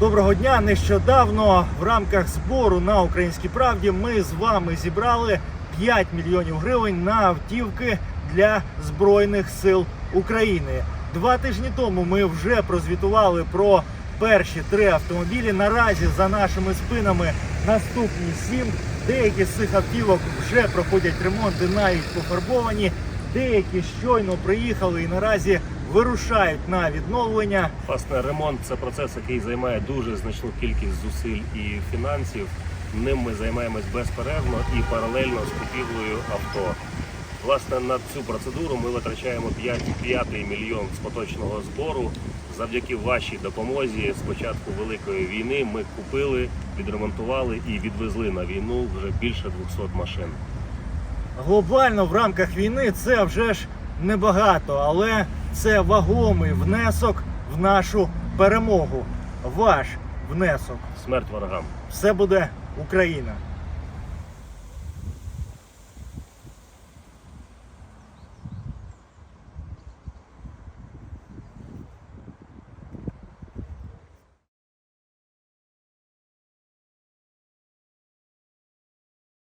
Доброго дня! Нещодавно в рамках збору на українській правді ми з вами зібрали 5 мільйонів гривень на автівки для збройних сил України. Два тижні тому ми вже прозвітували про перші три автомобілі. Наразі за нашими спинами наступні сім. Деякі з цих автівок вже проходять ремонти, навіть пофарбовані. Деякі щойно приїхали і наразі вирушають на відновлення. Власне, ремонт це процес, який займає дуже значну кількість зусиль і фінансів. Ним ми займаємось безперервно і паралельно з купівлею авто. Власне, на цю процедуру ми витрачаємо 5, 5 мільйон з поточного збору. Завдяки вашій допомозі з початку великої війни ми купили, відремонтували і відвезли на війну вже більше 200 машин. Глобально в рамках війни це вже ж небагато, але це вагомий внесок в нашу перемогу. Ваш внесок. Смерть ворогам! Все буде Україна.